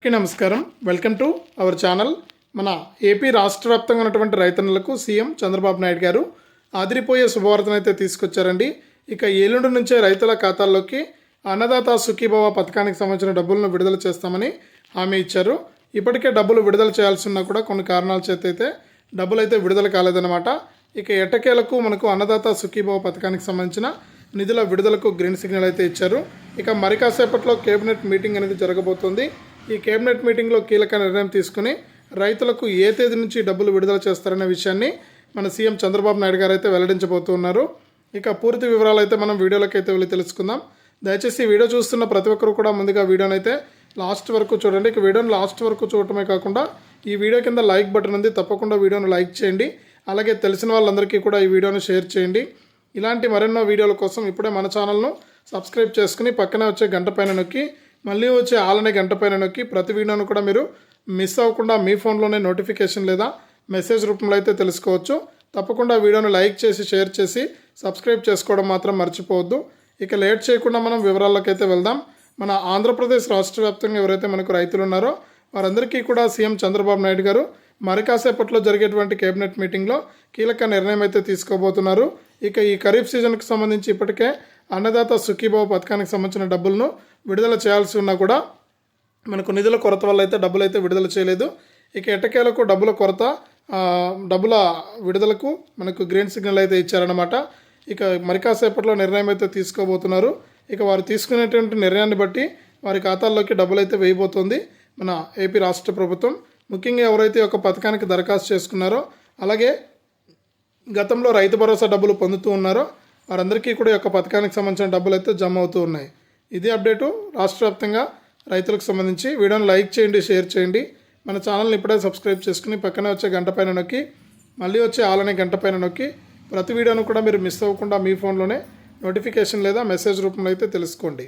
Okay నమస్కారం. Welcome to our channel. మన AP రాష్ట్ర వ్యాప్తంగా ఉన్నటువంటి రైతన్నులకు సీఎం చంద్రబాబు నాయుడు గారు ఆదిరిపోయే శుభవార్తను అయితే తీసుకొచ్చారండి. ఇక ఏలుండి నుంచే రైతుల ఖాతాల్లోకి అన్నదాత సుఖీభవ పథకానికి సంబంధించిన డబ్బులను విడుదల చేస్తామని హామీ ఇచ్చారు. ఇప్పటికే డబ్బులు విడుదల చేయాల్సి ఉన్నా కూడా కొన్ని కారణాల చేత అయితే డబ్బులు అయితే విడుదల కాలేదన్నమాట. ఇక ఎట్టకేలకు మనకు అన్నదాత సుఖీభవ పథకానికి సంబంధించిన నిధుల విడుదలకు గ్రీన్ సిగ్నల్ అయితే ఇచ్చారు. ఇక మరి కాసేపట్లో కేబినెట్ మీటింగ్ అనేది జరగబోతుంది. ఈ కేబినెట్ మీటింగ్లో కీలక నిర్ణయం తీసుకుని రైతులకు ఏ తేదీ నుంచి డబ్బులు విడుదల చేస్తారనే విషయాన్ని మన సీఎం చంద్రబాబు నాయుడు గారు అయితే వెల్లడించబోతున్నారు. ఇక పూర్తి వివరాలు అయితే మనం వీడియోలోకి అయితే వెళ్ళి తెలుసుకుందాం. దయచేసి వీడియో చూస్తున్న ప్రతి ఒక్కరు కూడా ముందుగా వీడియోని అయితే లాస్ట్ వరకు చూడండి. ఇక వీడియోని లాస్ట్ వరకు చూడటమే కాకుండా ఈ వీడియో కింద లైక్ బటన్ ఉంది. తప్పకుండా వీడియోను లైక్ చేయండి. అలాగే తెలిసిన వాళ్ళందరికీ కూడా ఈ వీడియోను షేర్ చేయండి. ఇలాంటి మరెన్నో వీడియోల కోసం ఇప్పుడే మన ఛానల్ను సబ్స్క్రైబ్ చేసుకుని పక్కనే వచ్చే గంట పైన నొక్కి మళ్ళీ వచ్చే ఆలనే గంట పైన నొక్కి ప్రతి వీడియోను కూడా మీరు మిస్ అవ్వకుండా మీ ఫోన్లోనే నోటిఫికేషన్ లేదా మెసేజ్ రూపంలో అయితే తెలుసుకోవచ్చు. తప్పకుండా వీడియోను లైక్ చేసి షేర్ చేసి సబ్స్క్రైబ్ చేసుకోవడం మాత్రం మర్చిపోవద్దు. ఇక లేట్ చేయకుండా మనం వివరాల్లోకి అయితే వెళ్దాం. మన ఆంధ్రప్రదేశ్ రాష్ట్ర వ్యాప్తంగా ఎవరైతే మనకు రైతులు ఉన్నారో వారందరికీ కూడా సీఎం చంద్రబాబు నాయుడు గారు మరి కాసేపట్లో జరిగేటువంటి కేబినెట్ మీటింగ్లో కీలక నిర్ణయం అయితే తీసుకోబోతున్నారు. ఇక ఈ ఖరీఫ్ సీజన్కి సంబంధించి ఇప్పటికే అన్నదాత సుఖీభావ పథకానికి సంబంధించిన డబ్బులను విడుదల చేయాల్సి ఉన్నా కూడా మనకు నిధుల కొరత వల్ల అయితే డబ్బులు అయితే విడుదల చేయలేదు. ఇక ఎటకేలకు డబ్బుల కొరత డబ్బుల విడుదలకు మనకు గ్రీన్ సిగ్నల్ అయితే ఇచ్చారనమాట ఇక మరి కాసేపట్లో నిర్ణయం అయితే తీసుకోబోతున్నారు. ఇక వారు తీసుకునేటువంటి నిర్ణయాన్ని బట్టి వారి ఖాతాల్లోకి డబ్బులు అయితే వేయబోతోంది మన ఏపీ రాష్ట్ర ప్రభుత్వం. ముఖ్యంగా ఎవరైతే ఒక పథకానికి దరఖాస్తు చేసుకున్నారో అలాగే గతంలో రైతు భరోసా డబ్బులు పొందుతూ ఉన్నారో వారందరికీ కూడా యొక్క పథకానికి సంబంధించిన డబ్బులు అయితే జమ అవుతూ ఉన్నాయి. ఇది అప్డేటు రాష్ట్ర వ్యాప్తంగా రైతులకు సంబంధించి. వీడియోని లైక్ చేయండి షేర్ చేయండి. మన ఛానల్ని ఇప్పుడే సబ్స్క్రైబ్ చేసుకుని పక్కనే వచ్చే గంట పైన నొక్కి మళ్ళీ వచ్చే ఆలనే గంట పైన నొక్కి ప్రతి వీడియోను కూడా మీరు మిస్ అవ్వకుండా మీ ఫోన్లోనే నోటిఫికేషన్ లేదా మెసేజ్ రూపంలో అయితే తెలుసుకోండి.